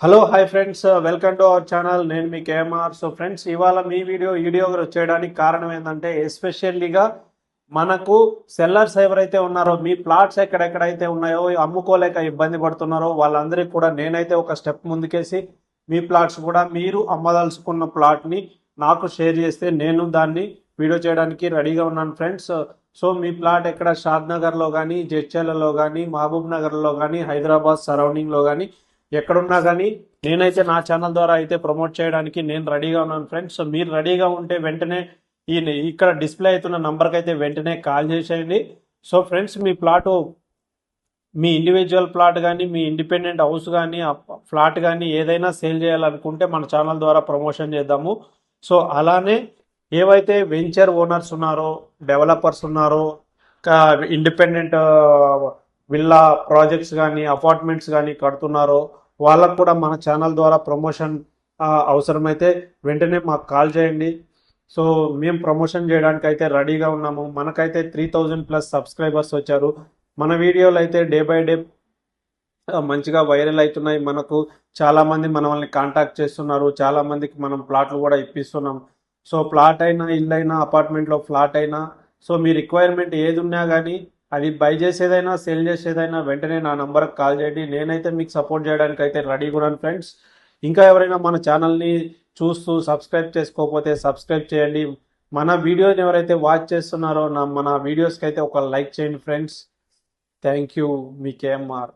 Hello hi friends welcome to our channel నేను మీ KMR so friends ఇవాళ మీ video video చేయడానికి కారణం ఏంటంటే ఎస్పెషల్లీగా మనకు సెల్లర్స్ ఎవరైతే ఉన్నారో మీ ప్లాట్స్ ఎక్కడెక్కడైతే ఉన్నాయో అమ్ముకోలేక ఇబ్బంది పడుతున్నారో వాళ్ళందరికీ కూడా నేనైతే ఒక స్టెప్ ముందుకేసి మీ ప్లాట్స్ కూడా మీరు అమ్మదలుచుకున్న ప్లాట్ని నాకు షేర్ చేస్తే నేను దాన్ని వీడియో చేయడానికి రెడీగా ఉన్నాను ఫ్రెండ్స్ సో uh, మీ ప్లాట్ ఎక్కడ షాద్ నగర్లో కానీ జడ్చర్లలో కానీ మహబూబ్ నగర్లో కానీ హైదరాబాద్ సరౌండింగ్లో కానీ ఎక్కడున్నా కానీ నేనైతే నా ఛానల్ ద్వారా అయితే ప్రమోట్ చేయడానికి నేను రెడీగా ఉన్నాను ఫ్రెండ్స్. సో మీరు రెడీగా ఉంటే వెంటనే ఈ ఇక్కడ డిస్ప్లే అవుతున్న నంబర్కి అయితే వెంటనే కాల్ చేసేయండి. సో ఫ్రెండ్స్ మీ ప్లాటు మీ ఇండివిజువల్ ప్లాట్ కానీ మీ ఇండిపెండెంట్ హౌస్ కానీ ఫ్లాట్ కానీ ఏదైనా సేల్ చేయాలనుకుంటే మన ఛానల్ ద్వారా ప్రమోషన్ చేద్దాము. సో అలానే ఏవైతే వెంచర్ ఓనర్స్ ఉన్నారో డెవలపర్స్ ఉన్నారో ఇండిపెండెంట్ విల్లా ప్రాజెక్ట్స్ కానీ అపార్ట్మెంట్స్ కానీ కడుతున్నారో వాళ్ళకు కూడా మన ఛానల్ ద్వారా ప్రమోషన్ అవసరమైతే వెంటనే మాకు కాల్ చేయండి. సో మేము ప్రమోషన్ చేయడానికి అయితే రెడీగా ఉన్నాము. మనకైతే త్రీ థౌజండ్ ప్లస్ సబ్స్క్రైబర్స్ వచ్చారు. మన వీడియోలు అయితే డే బై డే మంచిగా వైరల్ అవుతున్నాయి. మనకు చాలామంది మనల్ని కాంటాక్ట్ చేస్తున్నారు. చాలామందికి మనం ప్లాట్లు కూడా ఇప్పిస్తున్నాం. సో ప్లాట్ అయినా ఇల్లు అయినా అపార్ట్మెంట్లో ఫ్లాట్ అయినా సో మీ రిక్వైర్మెంట్ ఏది ఉన్నా కానీ అది బై చేసేదైనా సేల్ చేసేదైనా వెంటనే నా నంబర్కి కాల్ చేయండి. నేనైతే మీకు సపోర్ట్ చేయడానికి అయితే రెడీగా ఉన్నాను ఫ్రెండ్స్ ఇంకా ఎవరైనా మన ఛానల్ని చూస్తూ సబ్స్క్రైబ్ చేసుకోకపోతే సబ్స్క్రైబ్ చేయండి. మన వీడియోని ఎవరైతే వాచ్ చేస్తున్నారో నా మన వీడియోస్కి అయితే ఒక లైక్ చేయండి ఫ్రెండ్స్ థ్యాంక్ యూ మీకేఎంఆర్